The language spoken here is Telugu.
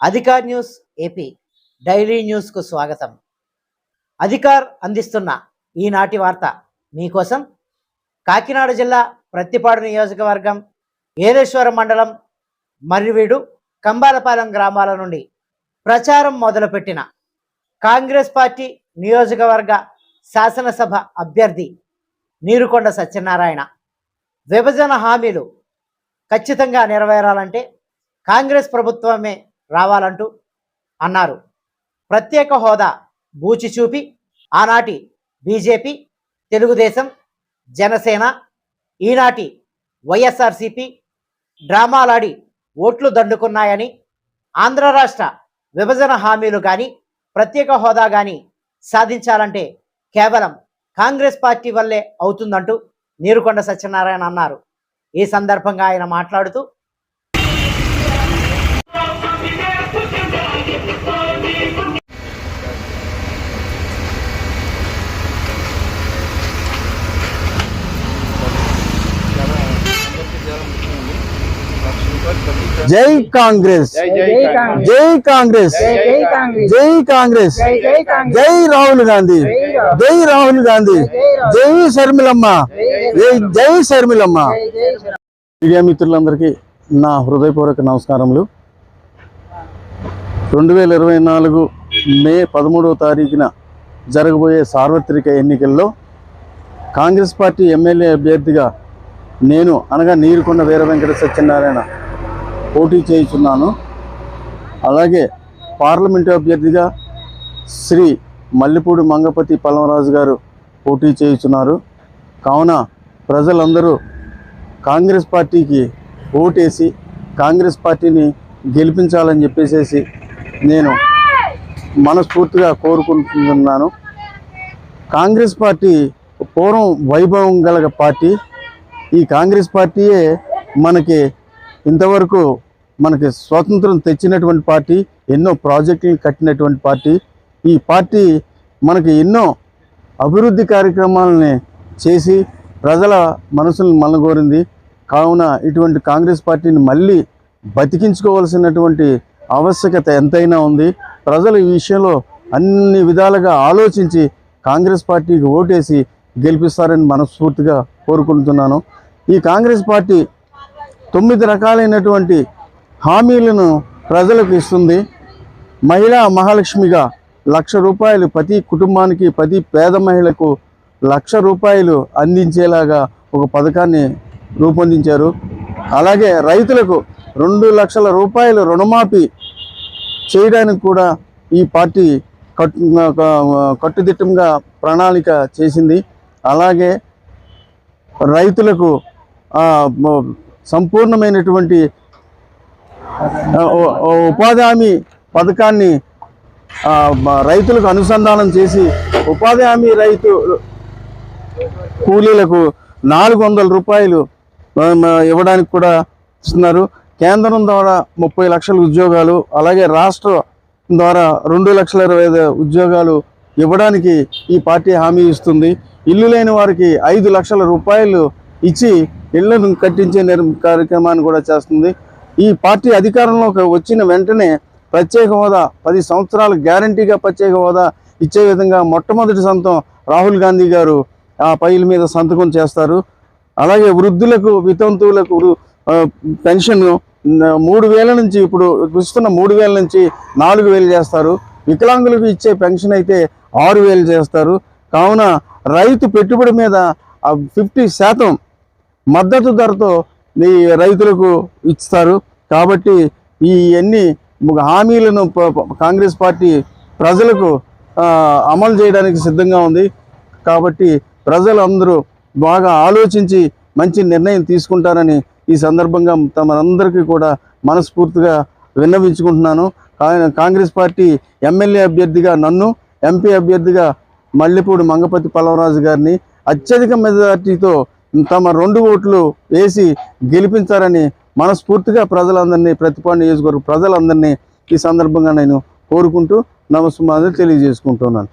అధికార్ న్యూస్ ఏపీ డైలీ న్యూస్కు స్వాగతం. అధికార్ అందిస్తున్న ఈనాటి వార్త మీకోసం కాకినాడ జిల్లా ప్రత్తిపాడు నియోజకవర్గం ఏలేశ్వరం మండలం మర్రివీడు కంబాలపాలెం గ్రామాల నుండి ప్రచారం మొదలుపెట్టిన కాంగ్రెస్ పార్టీ నియోజకవర్గ శాసనసభ అభ్యర్థి నీరుకొండ సత్యనారాయణ. విభజన హామీలు ఖచ్చితంగా నెరవేరాలంటే కాంగ్రెస్ ప్రభుత్వమే రావాలంటూ అన్నారు. ప్రత్యేక హోదా బూచి చూపి ఆనాటి బీజేపీ తెలుగుదేశం జనసేన ఈనాటి వైఎస్ఆర్సిపి డ్రామాలాడి ఓట్లు దండుకున్నాయని ఆంధ్ర రాష్ట్ర విభజన హామీలు కానీ ప్రత్యేక హోదా కానీ సాధించాలంటే కేవలం కాంగ్రెస్ పార్టీ వల్లే అవుతుందంటూ నీరుకొండ సత్యనారాయణ అన్నారు. ఈ సందర్భంగా ఆయన మాట్లాడుతూ జై కాంగ్రెస్. జై జై కాంగ్రెస్. జై కాంగ్రెస్. జై జై కాంగ్రెస్. జై కాంగ్రెస్. జై జై కాంగ్రెస్. జై రాహుల్ గాంధీ. జై రాహుల్. గాంధీ. జై శర్మిలమ్మ. జై జై శర్మిలమ్మ. మీడియా మిత్రులందరికీ నా హృదయపూర్వక నమస్కారములు. రెండు వేల ఇరవై నాలుగు మే పదమూడవ తారీఖున జరగబోయే సార్వత్రిక ఎన్నికల్లో కాంగ్రెస్ పార్టీ ఎమ్మెల్యే అభ్యర్థిగా నేను అనగా నీరుకొండ వీర వెంకట సత్యనారాయణ పోటీ చేయుచున్నాను. అలాగే పార్లమెంటు అభ్యర్థిగా శ్రీ మల్లెపూడి మంగపతి పల్లవరాజు గారు పోటీ చేయుచున్నారు. కావున ప్రజలందరూ కాంగ్రెస్ పార్టీకి ఓటేసి కాంగ్రెస్ పార్టీని గెలిపించాలని చెప్పేసి నేను మనస్ఫూర్తిగా కోరుకుంటున్నాను. కాంగ్రెస్ పార్టీ పూర్వం వైభవం గల పార్టీ. ఈ కాంగ్రెస్ పార్టీయే మనకి ఇంతవరకు మనకి స్వాతంత్రం తెచ్చినటువంటి పార్టీ ఎన్నో ప్రాజెక్టులు కట్టినటువంటి పార్టీ. ఈ పార్టీ మనకి ఎన్నో అభివృద్ధి కార్యక్రమాలని చేసి ప్రజల మనసులను మనగోరింది కావున ఇటువంటి కాంగ్రెస్ పార్టీని మళ్ళీ బతికించుకోవాల్సినటువంటి ఆవశ్యకత ఎంతైనా ఉంది. ప్రజలు ఈ విషయంలో అన్ని విధాలుగా ఆలోచించి కాంగ్రెస్ పార్టీకి ఓటేసి గెలిపిస్తారని మనస్ఫూర్తిగా కోరుకుంటున్నాను. ఈ కాంగ్రెస్ పార్టీ తొమ్మిది రకాలైనటువంటి హామీలను ప్రజలకు ఇస్తుంది. మహిళా మహాలక్ష్మిగా లక్ష రూపాయలు ప్రతి కుటుంబానికి ప్రతి పేద మహిళకు లక్ష రూపాయలు అందించేలాగా ఒక పథకాన్ని రూపొందించారు. అలాగే రైతులకు రెండు లక్షల రూపాయలు రుణమాఫీ చేయడానికి కూడా ఈ పార్టీ కట్టు కట్టుదిట్టంగా ప్రణాళిక చేసింది. అలాగే రైతులకు సంపూర్ణమైనటువంటి ఉపాధి హామీ పథకాన్ని రైతులకు అనుసంధానం చేసి ఉపాధి హామీ రైతు కూలీలకు నాలుగు వందల రూపాయలు ఇవ్వడానికి కూడా ఇస్తున్నారు. కేంద్రం ద్వారా ముప్పై లక్షల ఉద్యోగాలు అలాగే రాష్ట్ర ద్వారా రెండు లక్షల ఇరవై ఐదు ఉద్యోగాలు ఇవ్వడానికి ఈ పార్టీ హామీ ఇస్తుంది. ఇల్లు లేని వారికి ఐదు లక్షల రూపాయలు ఇచ్చి ఇళ్ళను కట్టించే కార్యక్రమాన్ని కూడా చేస్తుంది. ఈ పార్టీ అధికారంలోకి వచ్చిన వెంటనే ప్రత్యేక హోదా పది సంవత్సరాలు గ్యారంటీగా ప్రత్యేక హోదా ఇచ్చే విధంగా మొట్టమొదటి సంతం రాహుల్ గాంధీ గారు ఆ పైల మీద సంతకం చేస్తారు. అలాగే వృద్ధులకు వితంతువులకు పెన్షన్ మూడు వేల నుంచి ఇప్పుడు ఇస్తున్న మూడు వేల నుంచి నాలుగు వేలు చేస్తారు. వికలాంగులకు ఇచ్చే పెన్షన్ అయితే ఆరు వేలు చేస్తారు. కావున రైతు పెట్టుబడి మీద ఫిఫ్టీ శాతం మద్దతు ధరతో ఈ రైతులకు ఇస్తారు. కాబట్టి ఈ అన్ని హామీలను కాంగ్రెస్ పార్టీ ప్రజలకు అమలు చేయడానికి సిద్ధంగా ఉంది. కాబట్టి ప్రజలందరూ బాగా ఆలోచించి మంచి నిర్ణయం తీసుకుంటారని ఈ సందర్భంగా తమరందరికీ కూడా మనస్ఫూర్తిగా విన్నవించుకుంటున్నాను. కాంగ్రెస్ పార్టీ ఎమ్మెల్యే అభ్యర్థిగా నన్ను ఎంపీ అభ్యర్థిగా మల్లెపూడి మంగపతి పల్లవరాజు గారిని అత్యధిక మెజార్టీతో తమ రెండు ఓట్లు వేసి గెలిపించారని మనస్ఫూర్తిగా ప్రజలందరినీ ప్రతిపాడు నియోజకవర్గ ప్రజలందరినీ ఈ సందర్భంగా నేను కోరుకుంటూ నమస్కారం తెలియజేసుకుంటున్నాను.